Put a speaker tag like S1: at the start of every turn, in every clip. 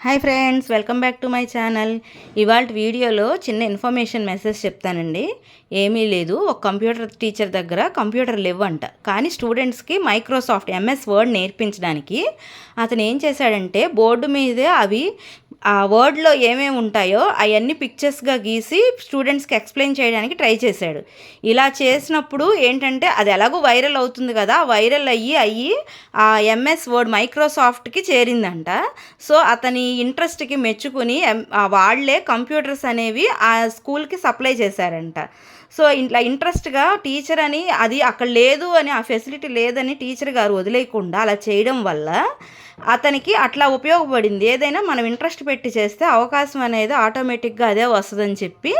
S1: Hi friends welcome back to my channel ఇవాళ వీడియోలో చిన్న ఇన్ఫర్మేషన్ మెసేజ్ చెప్తానండి. ఏమీ లేదు ఒక కంప్యూటర్ టీచర్ దగ్గర కంప్యూటర్ లేవంట. కానీ స్టూడెంట్స్కి మైక్రోసాఫ్ట్ ఎంఎస్ వర్డ్ నేర్పించడానికి అతను ఏం చేశాడంటే బోర్డు మీదే అవి ఆ వర్డ్లో ఏమేమి ఉంటాయో అవన్నీ పిక్చర్స్గా గీసి స్టూడెంట్స్కి ఎక్స్ప్లెయిన్ చేయడానికి ట్రై చేశాడు. ఇలా చేసినప్పుడు ఏంటంటే అది ఎలాగో వైరల్ అవుతుంది కదా వైరల్ అయ్యి అయ్యి ఆ ఎంఎస్ వర్డ్ మైక్రోసాఫ్ట్కి చేరిందంట. సో అతని ఇంట్రెస్ట్కి మెచ్చుకుని వాళ్ళే కంప్యూటర్స్ అనేవి ఆ స్కూల్కి సప్లై చేశారంట. సో ఇట్లా ఇంట్రెస్ట్గా టీచర్ అని అది అక్కడ లేదు అని ఆ ఫెసిలిటీ లేదని టీచర్ గారు వదిలేయకుండా అలా చేయడం వల్ల అతనికి అట్లా ఉపయోగపడింది. ఏదైనా మనం ఇంట్రెస్ట్ పెట్టి చేస్తే అవకాశం అనేది ఆటోమేటిక్గా అదే వస్తుందని చెప్పి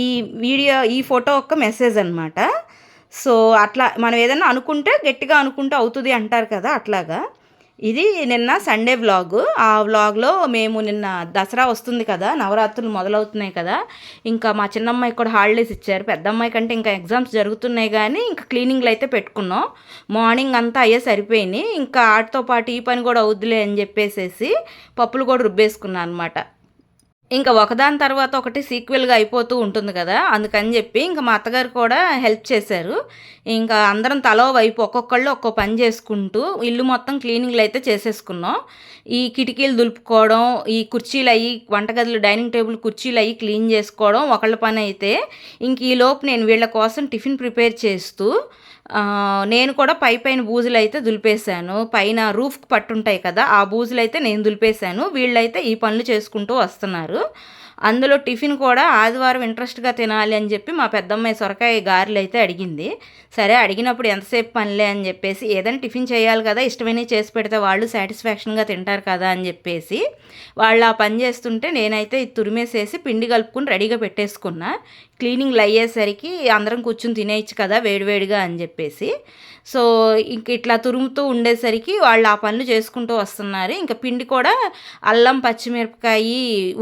S1: ఈ వీడియో ఈ ఫోటో ఒక మెసేజ్ అనమాట సో అట్లా మనం ఏదైనా అనుకుంటే గట్టిగా అనుకుంటే అవుతుంది అంటారు కదా అట్లాగా. ఇది నిన్న సండే వ్లాగ్. ఆ వ్లాగ్లో మేము నిన్న దసరా వస్తుంది కదా నవరాత్రులు మొదలవుతున్నాయి కదా ఇంకా మా చిన్నమ్మాయికి కూడా హాలిడేస్ ఇచ్చారు. పెద్ద అమ్మాయి కంటే ఇంకా ఎగ్జామ్స్ జరుగుతున్నాయి కానీ ఇంకా క్లీనింగ్లు అయితే పెట్టుకున్నాం. మార్నింగ్ అంతా అయ్యే సరిపోయినాయి ఇంకా ఆటితో పాటు ఈ పని కూడా అవుద్దులే అని చెప్పేసేసి పప్పులు కూడా రుబ్బేసుకున్నాను అనమాట ఇంకా ఒకదాని తర్వాత ఒకటి సీక్వెల్గా అయిపోతూ ఉంటుంది కదా అందుకని చెప్పి ఇంకా మా అత్తగారు కూడా హెల్ప్ చేశారు. ఇంకా అందరం తలో వైపు ఒక్కొక్కళ్ళు ఒక్కో పని చేసుకుంటూ ఇల్లు మొత్తం క్లీనింగ్లు అయితే చేసేసుకున్నాం. ఈ కిటికీలు దులుపుకోవడం ఈ కుర్చీలు అయ్యి వంటగదులు డైనింగ్ టేబుల్ కుర్చీలు అయ్యి క్లీన్ చేసుకోవడం ఒకళ్ళ పని అయితే ఇంక ఈ లోపు నేను వీళ్ళ కోసం టిఫిన్ ప్రిపేర్ చేస్తూ నేను కూడా పై పైన బూజులు అయితే దులిపేశాను. పైన రూఫ్కి పట్టుంటాయి కదా ఆ బూజులు అయితే నేను దులిపేశాను. వీళ్ళైతే ఈ పనులు చేసుకుంటూ వస్తున్నారు. అందులో టిఫిన్ కూడా ఆదివారం ఇంట్రెస్ట్గా తినాలి అని చెప్పి మా పెద్దమ్మాయి సొరకాయ గారెలు అయితే అడిగింది. సరే అడిగినప్పుడు ఎంతసేపు పనిలే అని చెప్పేసి ఏదైనా టిఫిన్ చేయాలి కదా ఇష్టమైనవి చేసి పెడితే వాళ్ళు సాటిస్ఫాక్షన్గా తింటారు కదా అని చెప్పేసి వాళ్ళు ఆ పని చేస్తుంటే నేనైతే తురిమేసేసి పిండి కలుపుకుని రెడీగా పెట్టేసుకున్నా. క్లీనింగ్లు అయ్యేసరికి అందరం కూర్చుని తినేయచ్చు కదా వేడివేడిగా అని చెప్పేసి. సో ఇంక ఇట్లా తురుముతూ ఉండేసరికి వాళ్ళు ఆ పనులు చేసుకుంటూ వస్తున్నారు. ఇంకా పిండి కూడా అల్లం పచ్చిమిరపకాయ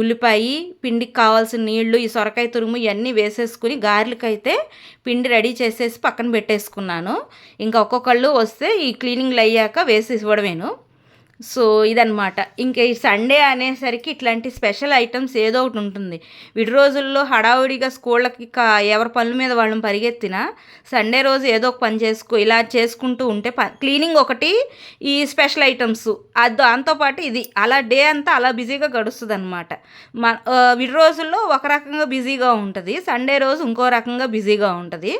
S1: ఉల్లిపాయ పిండికి కావాల్సిన నీళ్ళు ఈ సొరకాయ తురుము ఇవన్నీ వేసేసుకుని గారెలకైతే పిండి రెడీ చేసేసి పక్కన పెట్టేసుకున్నాను. ఇంకా ఒక్కొక్కళ్ళు వస్తే ఈ క్లీనింగ్లు అయ్యాక వేసి ఇవ్వడమేను. సో ఇదనమాట ఇంకా ఈ సండే అనేసరికి ఇట్లాంటి స్పెషల్ ఐటమ్స్ ఏదో ఒకటి ఉంటుంది. విడి రోజుల్లో హడావుడిగా స్కూళ్ళకి ఎవరి పనుల మీద వాళ్ళని పరిగెత్తినా సండే రోజు ఏదో ఒక పని చేసుకో ఇలా చేసుకుంటూ ఉంటే క్లీనింగ్ ఒకటి ఈ స్పెషల్ ఐటమ్స్. అది దాంతోపాటు ఇది. అలా డే అంతా అలా బిజీగా గడుస్తుంది అనమాట విడి రోజుల్లో ఒక రకంగా బిజీగా ఉంటుంది. సండే రోజు ఇంకో రకంగా బిజీగా ఉంటుంది.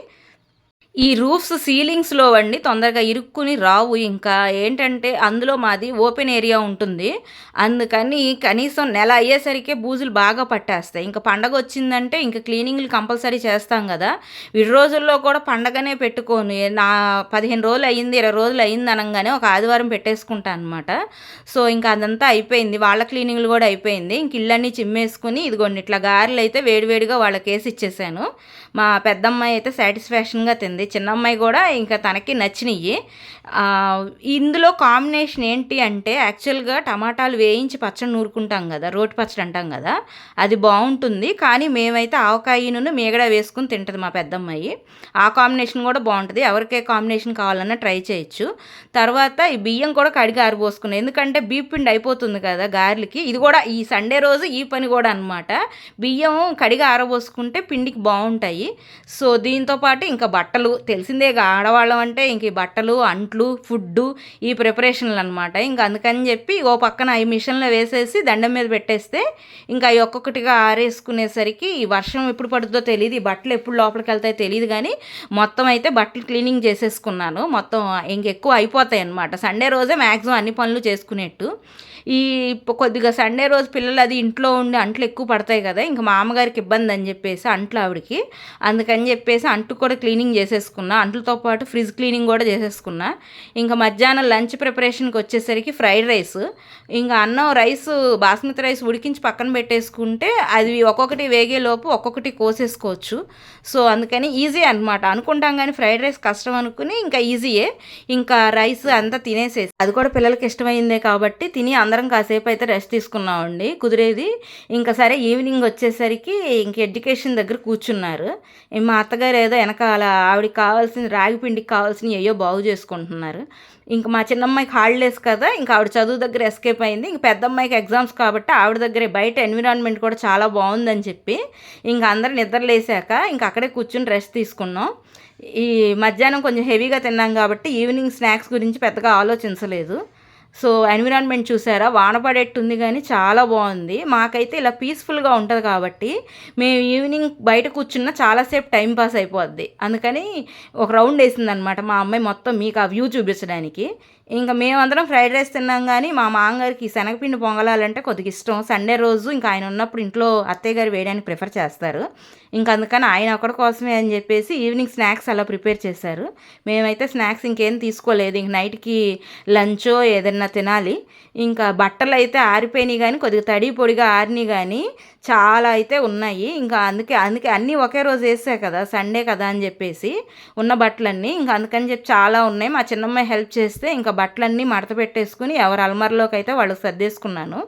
S1: ఈ రూఫ్స్ సీలింగ్స్లో అండి తొందరగా ఇరుక్కుని రావు. ఇంకా ఏంటంటే అందులో మాది ఓపెన్ ఏరియా ఉంటుంది. అందుకని కనీసం నెల అయ్యేసరికే బూజులు బాగా పట్టేస్తాయి. ఇంకా పండగ వచ్చిందంటే ఇంకా క్లీనింగ్లు కంపల్సరీ చేస్తాం కదా. విడి రోజుల్లో కూడా పండగనే పెట్టుకొని. నా పదిహేను రోజులు అయ్యింది ఇరవై రోజులు అయింది అనగానే ఒక ఆదివారం పెట్టేసుకుంటాను అనమాట సో ఇంకా అదంతా అయిపోయింది. వాళ్ళ క్లీనింగ్లు కూడా అయిపోయింది. ఇంక ఇళ్ళన్నీ చిమ్మేసుకుని ఇదిగోండి ఇట్లా గారెలు అయితే వేడివేడిగా వాళ్ళకి వేసి ఇచ్చేసాను. మా పెద్దమ్మాయి అయితే సాటిస్ఫాక్షన్గా తింది. నచ్చింది చిన్న అమ్మాయి కూడా ఇంకా తనకి నచ్చినవి ఇందులో కాంబినేషన్ ఏంటి అంటే యాక్చువల్గా టమాటాలు వేయించి పచ్చడి నూరుకుంటాం కదా రోటి పచ్చడి అంటాం కదా అది బాగుంటుంది. కానీ మేమైతే ఆవకాయను మేగడ వేసుకుని తింటుంది మా పెద్దమ్మాయి. ఆ కాంబినేషన్ కూడా బాగుంటుంది. ఎవరికే కాంబినేషన్ కావాలన్నా ట్రై చేయొచ్చు. తర్వాత ఈ బియ్యం కూడా కడిగి ఆరిపోసుకున్నాయి ఎందుకంటే బీప్ పిండి అయిపోతుంది కదా గారెలకి. ఇది కూడా ఈ సండే రోజు ఈ పని కూడా అనమాట బియ్యం కడిగి ఆరబోసుకుంటే పిండికి బాగుంటాయి. సో దీంతో పాటు ఇంకా బట్టలు తెలిసిందే ఆడవాళ్ళం అంటే ఇంక ఈ బట్టలు అంట్లు ఫుడ్డు ఈ ప్రిపరేషన్లు అనమాట ఇంకా అందుకని చెప్పి ఓ పక్కన ఈ మిషన్లో వేసేసి దండం మీద పెట్టేస్తే ఇంకా అవి ఒక్కొక్కటిగా ఆరేసుకునేసరికి ఈ వర్షం ఎప్పుడు పడుతుందో తెలియదు ఈ బట్టలు ఎప్పుడు లోపలికి వెళ్తాయో తెలియదు కానీ మొత్తం అయితే బట్టలు క్లీనింగ్ చేసేసుకున్నాను. మొత్తం ఇంకెక్కువ అయిపోతాయి అనమాట సండే రోజే మ్యాక్సిమం అన్ని పనులు చేసుకునేట్టు. ఈ కొద్దిగా సండే రోజు పిల్లలు అది ఇంట్లో ఉండి అంట్లు ఎక్కువ పడతాయి కదా ఇంకా మా అమ్మగారికి ఇబ్బంది అని చెప్పేసి అంట్లు ఆవిడకి. అందుకని చెప్పేసి అంటు కూడా క్లీనింగ్ చేసేసుకున్నా అంట్లతో పాటు ఫ్రిడ్జ్ క్లీనింగ్ కూడా చేసేసుకున్నా. ఇంకా మధ్యాహ్నం లంచ్ ప్రిపరేషన్కి వచ్చేసరికి ఫ్రైడ్ రైస్. ఇంకా అన్నం రైస్ బాస్మతి రైస్ ఉడికించి పక్కన పెట్టేసుకుంటే అది ఒక్కొక్కటి వేగేలోపు ఒక్కొక్కటి కోసేసుకోవచ్చు. సో అందుకని ఈజీ అనమాట అనుకుంటాం కానీ ఫ్రైడ్ రైస్ కష్టం అనుకుని ఇంకా ఈజీయే. ఇంకా రైస్ అంతా తినేసేసి అది కూడా పిల్లలకి ఇష్టమైందే కాబట్టి తిని అందరం కాసేపు అయితే రెస్ట్ తీసుకున్నామండి కుదిరేది. ఇంకా సరే ఈవినింగ్ వచ్చేసరికి ఇంక ఎడ్యుకేషన్ దగ్గర కూర్చున్నారు. మా అత్తగారు ఏదో వెనకాల వాళ్ళకి కావాల్సిన రాగి పిండికి కావాల్సినవి ఏయో బాగు చేసుకుంటున్నారు. ఇంక మా చిన్నమ్మాయికి హాలిడేస్ కదా ఇంకా ఆవిడ చదువు దగ్గర ఎస్కేప్ అయింది. ఇంక పెద్ద అమ్మాయికి ఎగ్జామ్స్ కాబట్టి ఆవిడ దగ్గరే బయట ఎన్విరాన్మెంట్ కూడా చాలా బాగుందని చెప్పి ఇంక అందరు నిద్రలేసాక ఇంక అక్కడే కూర్చుని రెస్ట్ తీసుకున్నాం. ఈ మధ్యాహ్నం కొంచెం హెవీగా తిన్నాం కాబట్టి ఈవినింగ్ స్నాక్స్ గురించి పెద్దగా ఆలోచించలేదు. సో ఎన్విరాన్మెంట్ చూసారా? వాన పడేట్టుంది కానీ చాలా బాగుంది మాకైతే ఇలా పీస్ఫుల్గా ఉంటుంది కాబట్టి మేము ఈవినింగ్ బయట కూర్చున్న చాలాసేపు టైం పాస్ అయిపోద్ది. అందుకని ఒక రౌండ్ వేసిందనమాట మా అమ్మాయి మొత్తం మీకు ఆ వ్యూ చూపించడానికి. ఇంకా మేమందరం ఫ్రైడ్ రైస్ తిన్నాం కానీ మా మామగారికి శనగపిండి పొంగలాలంటే కొద్దిగా ఇష్టం. సండే రోజు ఇంకా ఆయన ఉన్నప్పుడు ఇంట్లో అత్తయ్య గారు వేయడానికి ప్రిఫర్ చేస్తారు. ఇంకా అందుకని ఆయన ఒకటి కోసమే అని చెప్పేసి ఈవినింగ్ స్నాక్స్ అలా ప్రిపేర్ చేశారు. మేమైతే స్నాక్స్ ఇంకేం తీసుకోలేదు. ఇంక నైట్కి లంచో ఏదన్నా తినాలి. ఇంకా బట్టలు అయితే ఆరిపోయినాయి కానీ కొద్దిగా తడి పొడిగా ఆరినాయి కానీ చాలా అయితే ఉన్నాయి. ఇంకా అందుకే అందుకే అన్నీ ఒకే రోజు వేసా కదా సండే కదా అని చెప్పేసి ఉన్న బట్టలన్నీ ఇంకా అందుకని చెప్పి చాలా ఉన్నాయి. మా చిన్నమ్మాయి హెల్ప్ చేస్తే ఇంకా బట్టలన్నీ మడత పెట్టేసుకుని ఎవరు అల్మార్లోకి అయితే వాళ్ళు సర్దేసుకున్నాను.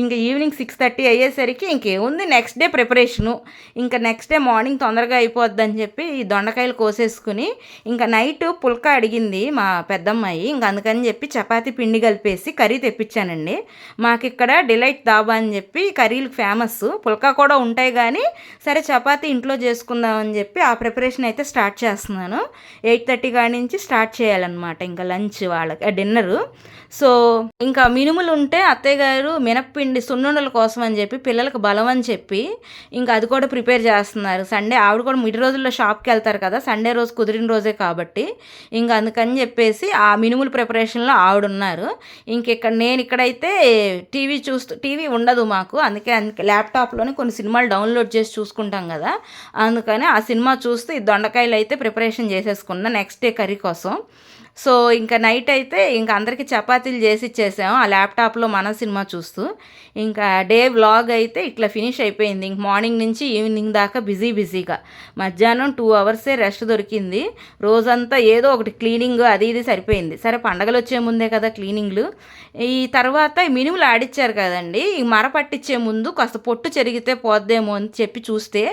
S1: ఇంకా ఈవినింగ్ సిక్స్ థర్టీ అయ్యేసరికి ఇంకేముంది? నెక్స్ట్ డే ప్రిపరేషను ఇంకా నెక్స్ట్ డే మార్నింగ్ తొందరగా అయిపోద్ది అని చెప్పి ఈ దొండకాయలు కోసేసుకుని ఇంకా నైట్ పుల్క అడిగింది మా పెద్దమ్మాయి. ఇంకా అందుకని చెప్పి చపాతీ పిండి కలిపేసి కర్రీ తెప్పించానండి. మాకు ఇక్కడ డిలైట్ దాబా అని చెప్పి కర్రీలు ఫేమస్ పుల్కా కూడా ఉంటాయి కానీ సరే చపాతీ ఇంట్లో చేసుకుందామని చెప్పి ఆ ప్రిపరేషన్ అయితే స్టార్ట్ చేస్తున్నాను. ఎయిట్ థర్టీ కాడి నుంచి స్టార్ట్ చేయాలన్నమాట. ఇంకా లంచ్ వాళ్ళకి డిన్నరు. సో ఇంకా మినుములు ఉంటే అత్తయ్య గారు మినప్పిండి సున్నుండల కోసం అని చెప్పి పిల్లలకు బలం అని చెప్పి ఇంకా అది కూడా ప్రిపేర్ చేస్తున్నారు. సండే ఆవిడ కూడా మిడి రోజుల్లో షాప్కి వెళ్తారు కదా సండే రోజు కుదిరిన రోజే కాబట్టి ఇంకా అందుకని చెప్పేసి ఆ మినుముల ప్రిపరేషన్లో ఆవిడ ఉన్నారు ఇంక ఇక్కడ నేను ఇక్కడైతే టీవీ చూస్తూ టీవీ ఉండదు మాకు అందుకే అందుకే ల్యాప్టాప్లోనే కొన్ని సినిమాలు డౌన్లోడ్ చేసి చూసుకుంటాం కదా అందుకని ఆ సినిమా చూస్తూ ఈ దొండకాయలు అయితే ప్రిపరేషన్ చేసేసుకున్నా నెక్స్ట్ డే కర్రీ కోసం. సో ఇంకా నైట్ అయితే ఇంకా అందరికీ చపాతీలు చేసి ఇచ్చేసాము. ఆ ల్యాప్టాప్లో మన సినిమా చూస్తూ. ఇంకా డే వ్లాగ్ అయితే ఇట్లా ఫినిష్ అయిపోయింది. ఇంక మార్నింగ్ నుంచి ఈవినింగ్ దాకా బిజీ బిజీగా. మధ్యాహ్నం టూ అవర్సే రెస్ట్ దొరికింది. రోజంతా ఏదో ఒకటి క్లీనింగ్ అది ఇది సరిపోయింది. సరే పండగలు వచ్చే ముందే కదా క్లీనింగ్లు. ఈ తర్వాత మినుములు ఆడిచ్చారు కదండి. ఈ మర పట్టించే ముందు కాస్త పొట్టు చెరిగితే పోద్దేమో అని చెప్పి చూస్తే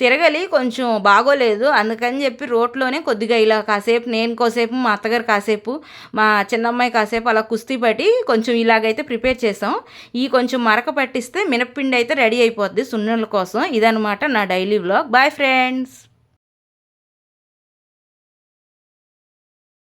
S1: తిరగలి కొంచెం బాగోలేదు. అందుకని చెప్పి రోడ్లోనే కొద్దిగా ఇలా కాసేపు నేను కోసేపు మా అత్తగారు కాసేపు మా చిన్నమ్మాయి కాసేపు అలా కుస్తీ పట్టి కొంచెం ఇలాగైతే ప్రిపేర్ చేసాం. ఈ కొంచెం మరక పట్టిస్తే మినప్పిండి అయితే రెడీ అయిపోద్ది సున్నుల కోసం. ఇదనమాట నా డైలీ బ్లాగ్ బాయ్ ఫ్రెండ్స్!